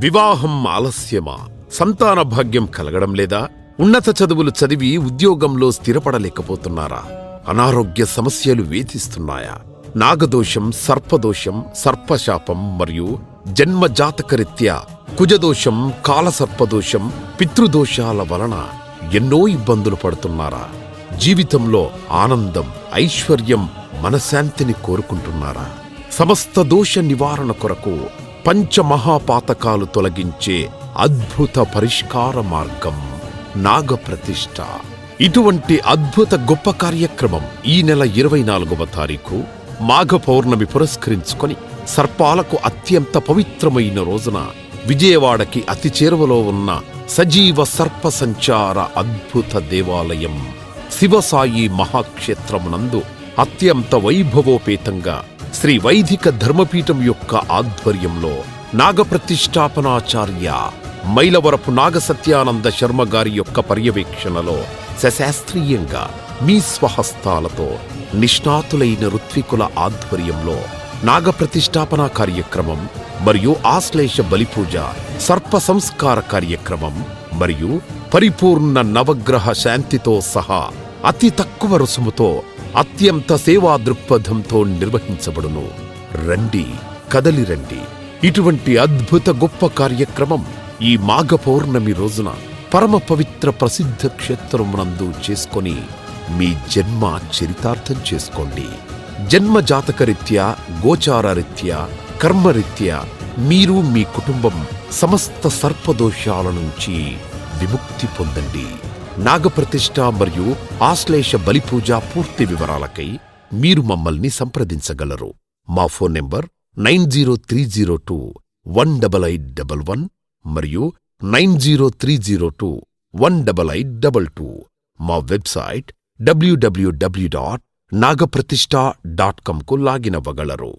వివాహం ఆలస్యమా? సంతాన భాగ్యం కలగడం లేదా? ఉన్నత చదువులు చదివి ఉద్యోగంలో స్థిరపడలేకపోతున్నారా? అనారోగ్య సమస్యలు వేధిస్తున్నాయా? నాగదోషం సర్పదోషం సర్పశాపం మరియు జన్మజాతకరీత్యా కుజదోషం కాలసర్పదోషం పితృదోషాల వలన ఎన్నో ఇబ్బందులు పడుతున్నారా? జీవితంలో ఆనందం ఐశ్వర్యం మనశాంతిని కోరుకుంటున్నారా? సమస్త దోష నివారణ కొరకు పంచమహాపాతకాలు తొలగించే అద్భుత పరిష్కార మార్గం నాగప్రతిష్ఠ. ఇటువంటి అద్భుత గొప్ప కార్యక్రమం ఈ నెల ఇరవై నాలుగవ తారీఖు మాఘ పౌర్ణమి పురస్కరించుకొని సర్పాలకు అత్యంత పవిత్రమైన రోజున విజయవాడకి అతి చేరువలో ఉన్న సజీవ సర్ప సంచార అద్భుత దేవాలయం శివసాయి మహాక్షేత్రమునందు అత్యంత వైభవోపేతంగా శ్రీ వైదిక ధర్మపీఠం యొక్క ఆధ్వర్యంలో నాగప్రతిష్టాపనాచార్య మైలవరపు నాగసత్యానంద శర్మ గారి యొక్క పర్యవేక్షణలో సశాస్త్రీయంగా మీ స్వహస్తాలతో నిష్ణాతులైన ఋత్వికుల ఆధ్వర్యంలో నాగప్రతిష్టాపన కార్యక్రమం మరియు ఆశ్లేష బలిపూజ సర్ప సంస్కార కార్యక్రమం మరియు పరిపూర్ణ నవగ్రహ శాంతితో సహా అతి తక్కువ రుసుముతో అత్యంత సేవా దృక్పథంతో నిర్వహించబడును. రండి కదలి రండి. ఇటువంటి అద్భుత గొప్ప కార్యక్రమం ఈ మాఘ పౌర్ణమి రోజున పరమ పవిత్ర ప్రసిద్ధ క్షేత్రమునందు చేసుకొని మీ జన్మ చరితార్థం చేసుకోండి. జన్మ జాతకరీత్యా గోచారరీత్యా కర్మరీత్యా మీరు మీ కుటుంబం సమస్త సర్పదోషాల నుంచి విముక్తి పొందండి. నాగప్రతిష్ఠ మరియు ఆశ్లేష బలిపూజ పూర్తి వివరాలకై మీరు మమ్మల్ని సంప్రదించగలరు. మా phone number nine zero three zero two one double eight double one మరియు nine zero three zero two one double eight double two. మా వెబ్సైట్ డబ్ల్యూడబ్ల్యూడబ్ల్యూ డాట్ నాగప్రతిష్ఠ డాట్కు లాగిన్ అవ్వగలరు.